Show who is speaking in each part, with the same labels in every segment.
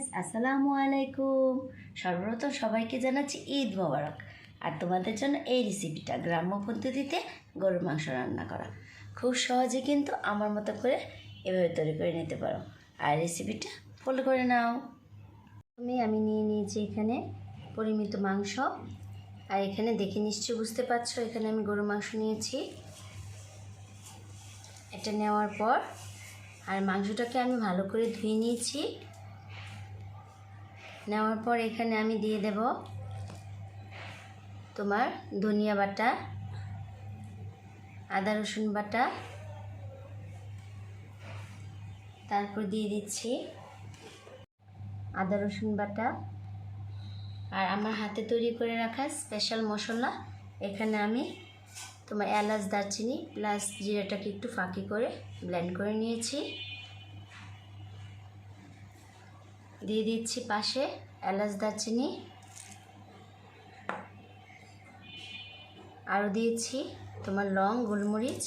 Speaker 1: Friends আসসালামু আলাইকুম। সর্বপ্রথম সবাইকে জানাচ্ছি ঈদ মোবারক। আর তোমাদের জন্য এই রেসিপিটা গ্রাম্য পদ্ধতিতে গরুর মাংস রান্না করা। খুব সহজে কিন্তু আমার মতো করে এভাবে তৈরি করে নিতে পারো। আর রেসিপিটা ফলো করে নাও। আমি আমি নিয়ে নিয়েছি এখানে পরিমিত মাংস। আর এখানে দেখে নিশ্চয়ই বুঝতে পারছ, এখানে আমি গরুর মাংস নিয়েছি। এটা নেওয়ার পর, আর মাংসটাকে আমি ভালো করে ধুয়ে নিয়েছি। নেওয়ার পর এখানে আমি দিয়ে দেব তোমার ধনিয়া বাটা, আদা রসুন বাটা। তারপর দিয়ে দিচ্ছি আদা রসুন বাটা। আর আমার হাতে তৈরি করে রাখা স্পেশাল মশলা, এখানে আমি তোমার এলাচ, দারচিনি প্লাস জিরাটাকে একটু ফাঁকি করে ব্লেন্ড করে নিয়েছি। দিয়ে দিচ্ছি পাশে এলাচ দারচিনি। আরও দিয়েছি তোমার লং, গোলমরিচ।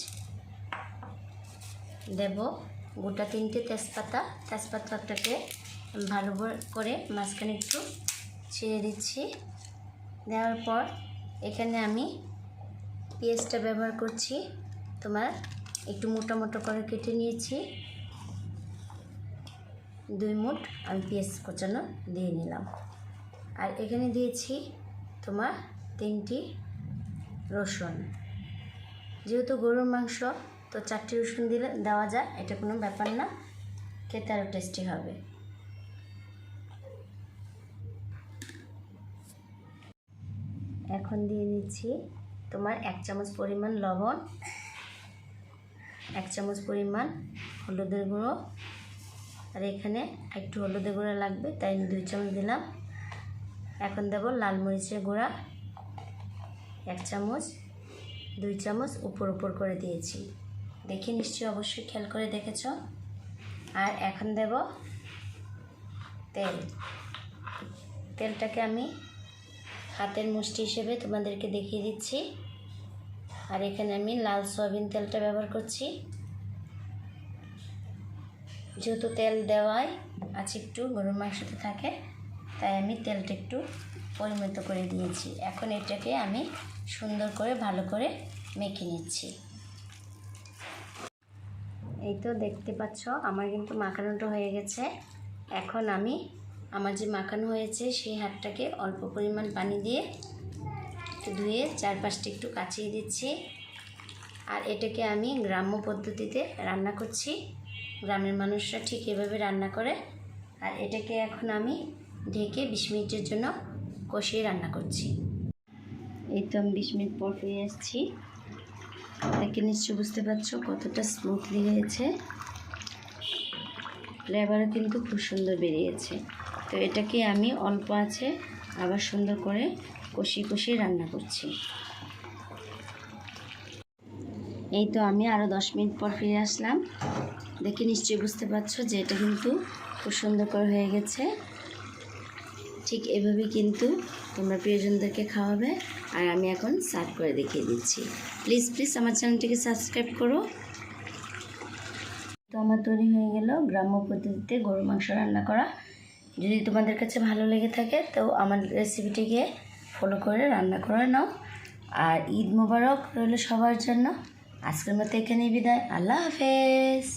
Speaker 1: দেব গোটা তিনটে তেজপাতা। তেজপাতাটাকে ভালো করে মাঝখানে একটু ছিঁড়ে দিচ্ছি। দেওয়ার পর এখানে আমি পেঁয়াজটা ব্যবহার করছি। তোমার একটু মোটা মোটা করে কেটে নিয়েছি। দুই মুঠ আমি পেঁয়াজ কোচানো দিয়ে নিলাম। আর এখানে দিয়েছি তোমার তিনটি রসুন। যেহেতু গরুর মাংস, তো চারটি রসুন দিলে দেওয়া যায়, এটা কোনো ব্যাপার না, খেতে আরও টেস্টি হবে। এখন দিয়ে দিচ্ছি তোমার এক চামচ পরিমাণ লবণ, এক চামচ পরিমাণ হলুদের গুঁড়ো আর এখানে একটু হলুদে গুঁড়া লাগবে, তাই আমি দুই চামচ দিলাম। এখন দেব লাল মরিচের গুঁড়া, এক চামচ, দুই চামচ উপর উপর করে দিয়েছি। দেখে নিশ্চয়ই অবশ্যই খেয়াল করে দেখেছ। আর এখন দেব তেল। তেলটাকে আমি হাতের মুষ্টি হিসেবে তোমাদেরকে দেখিয়ে দিচ্ছি। আর এখানে আমি লাল সয়াবিন তেলটা ব্যবহার করছি। যেহেতু তেল দেওয়ায় আছে একটু গরুর মাংসতে থাকে, তাই আমি তেলটা একটু পরিমিত করে দিয়েছি। এখন এটাকে আমি সুন্দর করে ভালো করে মেখে নিচ্ছি। এই তো দেখতে পাচ্ছ, আমার কিন্তু মাখানোটা হয়ে গেছে। এখন আমি আমার যে মাখানো হয়েছে সেই হাতটাকে অল্প পরিমাণ পানি দিয়ে একটু ধুয়ে চারপাশটা একটু কাচিয়ে দিচ্ছি। আর এটাকে আমি গ্রাম্য পদ্ধতিতে রান্না করছি। গ্রামের মানুষরা ঠিক এভাবে রান্না করে। আর এটাকে এখন আমি ঢেকে বিশ মিনিটের জন্য কষিয়ে রান্না করছি। এই তো আমি বিশ মিনিট পর ফিরে আসছি। দেখে নিশ্চয়ই বুঝতে পারছ কতটা স্মুথলি হয়েছে। ফ্লেভারও কিন্তু খুব সুন্দর বেরিয়েছে। তো এটাকে আমি অল্প আছে আবার সুন্দর করে কষিয়ে কষিয়ে রান্না করছি। এই তো আমি আরও দশ মিনিট পর ফিরে আসলাম। দেখে নিশ্চয়ই বুঝতে পারছ যে এটা কিন্তু খুব সুন্দর করে হয়ে গেছে। ঠিক এভাবে কিন্তু তোমরা প্রিয়জনদেরকে খাওয়াবে। আর আমি এখন সার্ভ করে দেখিয়ে দিচ্ছি। প্লিজ প্লিজ আমার চ্যানেলটিকে সাবস্ক্রাইব করো। তো আমার তৈরি হয়ে গেল গ্রাম্য পদ্ধতিতে গরু মাংস রান্না করা। যদি তোমাদের কাছে ভালো লেগে থাকে তো আমার রেসিপিটিকে ফলো করে রান্না করে নাও। আর ঈদ মোবারক রইল সবার জন্য। আজকের মতো এখানেই বিদায়। আল্লাহ হাফেজ।